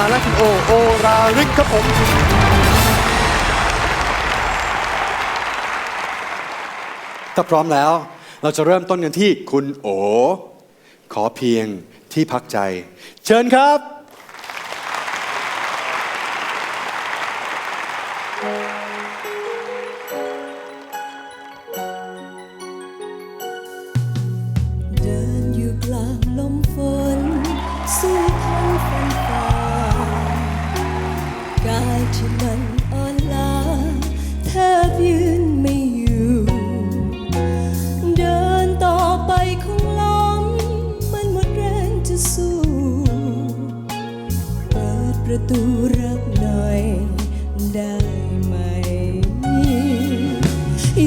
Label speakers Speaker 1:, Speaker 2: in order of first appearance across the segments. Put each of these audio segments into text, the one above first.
Speaker 1: าและคุณโอโอราริกครับผม ถ้าพร้อมแล้ว เราจะเริ่มต้นกันที่คุณโอ ขอเพียงที่พักใจ เชิญครับ
Speaker 2: เดินอยู่กลางลมฝนสู้ ประตูรักหน่อยได้ไหม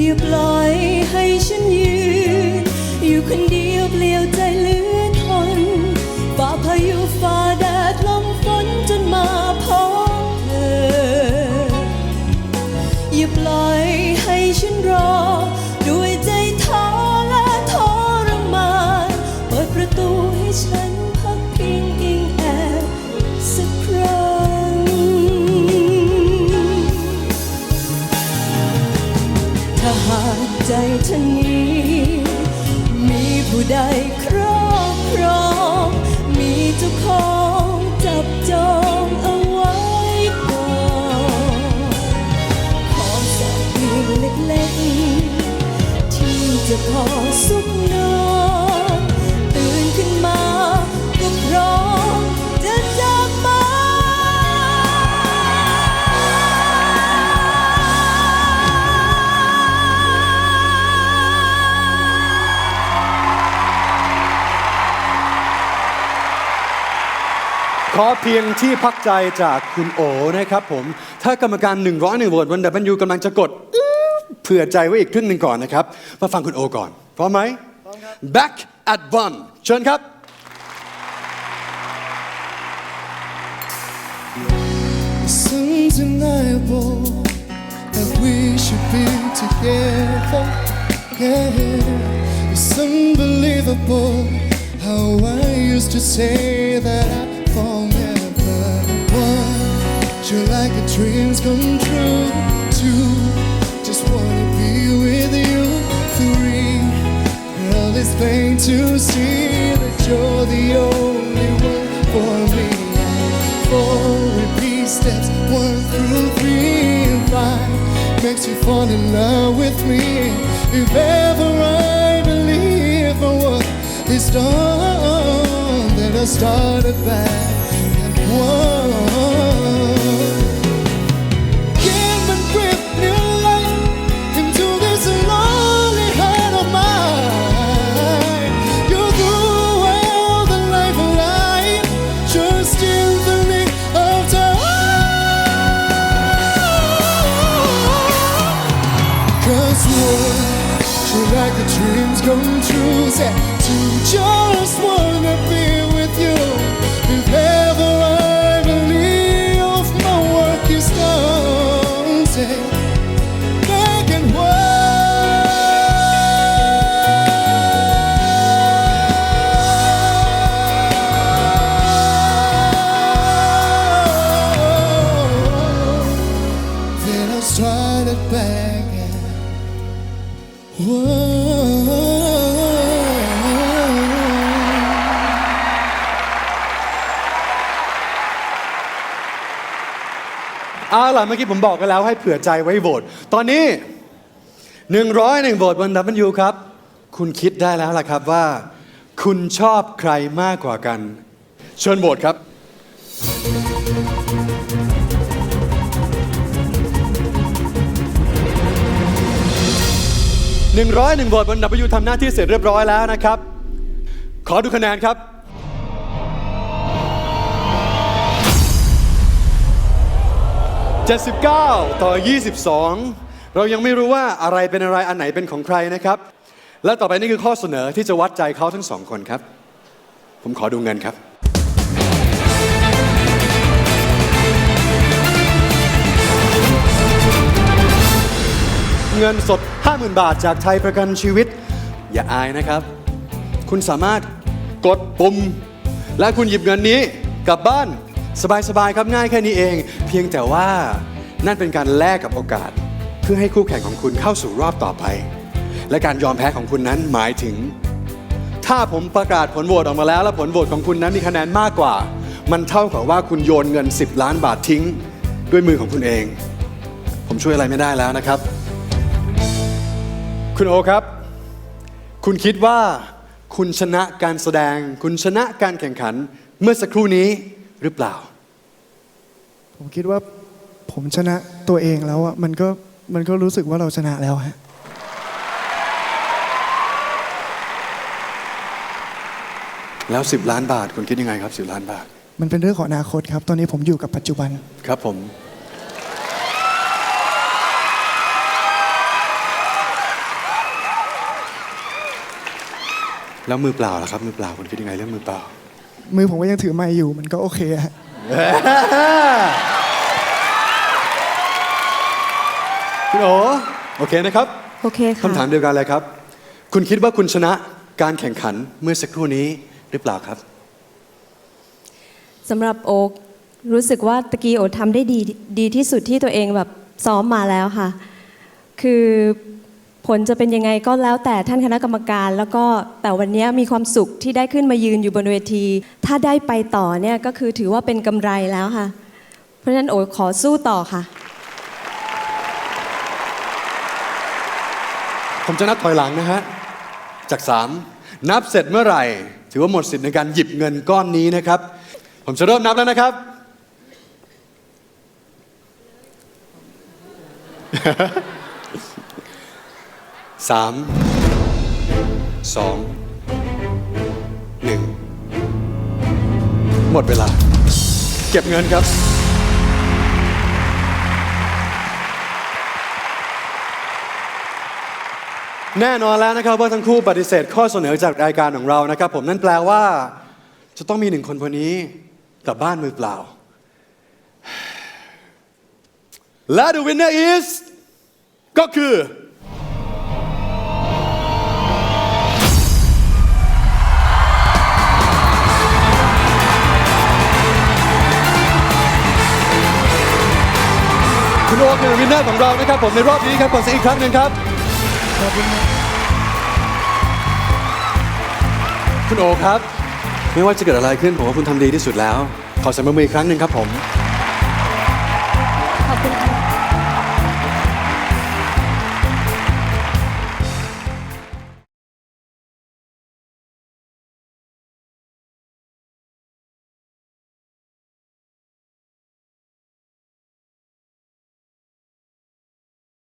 Speaker 2: อย่าปล่อยให้ฉันยืน อยู่คนเดียวเปลี่ยวใจ ขอเพียงที่พัก
Speaker 1: ใจจากคุณโอนะครับผม ถ้ากรรมการ101โหวตวันดับเบิลยูกำลังจะกด เผื่อใจไว้อีกครึ่งหนึ่งก่อนนะครับ มาฟังคุณโอก่อน พร้อมไหม back at one เชิญครับ
Speaker 3: It's undeniable that we should be together. Yeah, it's unbelievable how I used to say that I you're like a dream's come true. Two, just wanna be with you. Three, girl, it's plain to see that you're the only one for me. Four repeat steps, one through three and five makes you fall in love with me. If ever I believe for what is done, then I started back
Speaker 1: เอาล่ะเมื่อกี้ผมบอกกันแล้วให้เผื่อใจไว้โหวตตอนนี้ 101โหวตบนดับเบิลยูครับ คุณคิดได้แล้วล่ะครับว่า คุณชอบใครมากกว่ากัน เชิญโหวตครับ 101โหวตบน W ทำหน้าที่เสร็จเรียบร้อยแล้วนะครับ ขอดูคะแนนครับ 79 ต่อ 22 เรายังไม่รู้ว่าอะไรเป็นอะไรอันไหนเป็นของใครนะครับ และต่อไปนี่คือข้อเสนอที่จะวัดใจเขาทั้งสองคนครับ ผมขอดูเงินครับเงินสด 50,000 บาทจากไทยประกันชีวิต อย่าอายนะครับ คุณสามารถกดปุ่ม และคุณหยิบเงินนี้กลับบ้าน สบายๆครับง่ายแค่นี้เอง เพียงแต่ว่านั่นเป็นการแลกกับโอกาส เพื่อให้คู่แข่งของคุณเข้าสู่รอบต่อไป และการยอมแพ้ของคุณนั้นหมายถึง ถ้าผมประกาศผลโหวตออกมาแล้ว และผลโหวตของคุณนั้นมีคะแนนมากกว่า มันเท่ากับว่าคุณโยนเงิน 10 ล้านบาททิ้ง ด้วยมือของคุณเอง ผมช่วยอะไรไม่ได้แล้วนะครับ คุณโอครับ คุณคิดว่า คุณชนะการแสดง คุณชนะการแข่งขัน เมื่อสักครู่นี้ หรือเปล่า
Speaker 3: ผมคิดว่าผมชนะตัวเองแล้วอะมันก็มันก็รู้สึกว่าเราชนะแล้วฮะ
Speaker 1: แล้ว 10 ล้านบาทคุณคิดยังไงครับ 10 ล้านบาท
Speaker 3: มันเป็นเรื่องของอนาคตครับ ตอนนี้ผมอยู่กับปัจจุบัน
Speaker 1: ครับผม แล้วมือเปล่าล่ะครับ มือเปล่าคุณคิดยังไงเรื่องมือเปล่า
Speaker 3: มือผมก็ยังถือไม้อยู่มันก็โอเคฮะ
Speaker 1: คุณโอโอเคนะครับ
Speaker 2: โอเคค่ะ
Speaker 1: คำถามเดียวกันเลยครับ คุณคิดว่าคุณชนะการแข่งขันเมื่อสักครู่นี้หรือเปล่าครับ
Speaker 2: สำหรับโอ๊กรู้สึกว่าตะกี้โอ๊ตทำได้ดีดีที่สุดที่ตัวเองแบบซ้อมมาแล้วค่ะ คือ ผลจะเป็นยังไงก็แล้วแต่ท่านคณะกรรมการ แล้วก็แต่วันนี้มีความสุขที่ได้ขึ้นมายืนอยู่บนเวที ถ้าได้ไปต่อเนี่ยก็คือถือว่าเป็นกำไรแล้วค่ะ เพราะฉะนั้นโอ๊ตขอสู้ต่อค่ะ
Speaker 1: ผมจะนับถอยหลังนะฮะ จาก 3 นับเสร็จเมื่อไหร่ ถือว่าหมดสิทธิ์ในการหยิบเงินก้อนนี้นะครับ ผมจะเริ่มนับแล้วนะครับ สามสองหนึ่งหมดเวลา เก็บเงินครับแน่นอนแล้วนะครับว่าทั้งคู่ปฏิเสธข้อเสนอจากรายการของเรานะครับ ผมนั่นแปลว่า จะต้องมีหนึ่งคนคนนี้กลับบ้านมือเปล่า และ the winner is ก็คือ คุณโอ๊คเป็นวินเนอร์ของเรานะครับผมในรอบนี้ครับขอเสียงอีกครั้งหนึ่งครับ คุณโอครับ ไม่ว่าจะเกิดอะไรขึ้นผมว่าคุณทำดีที่สุดแล้ว ขอเสยงปรบมืออีกครั้งหนึ่งครับผม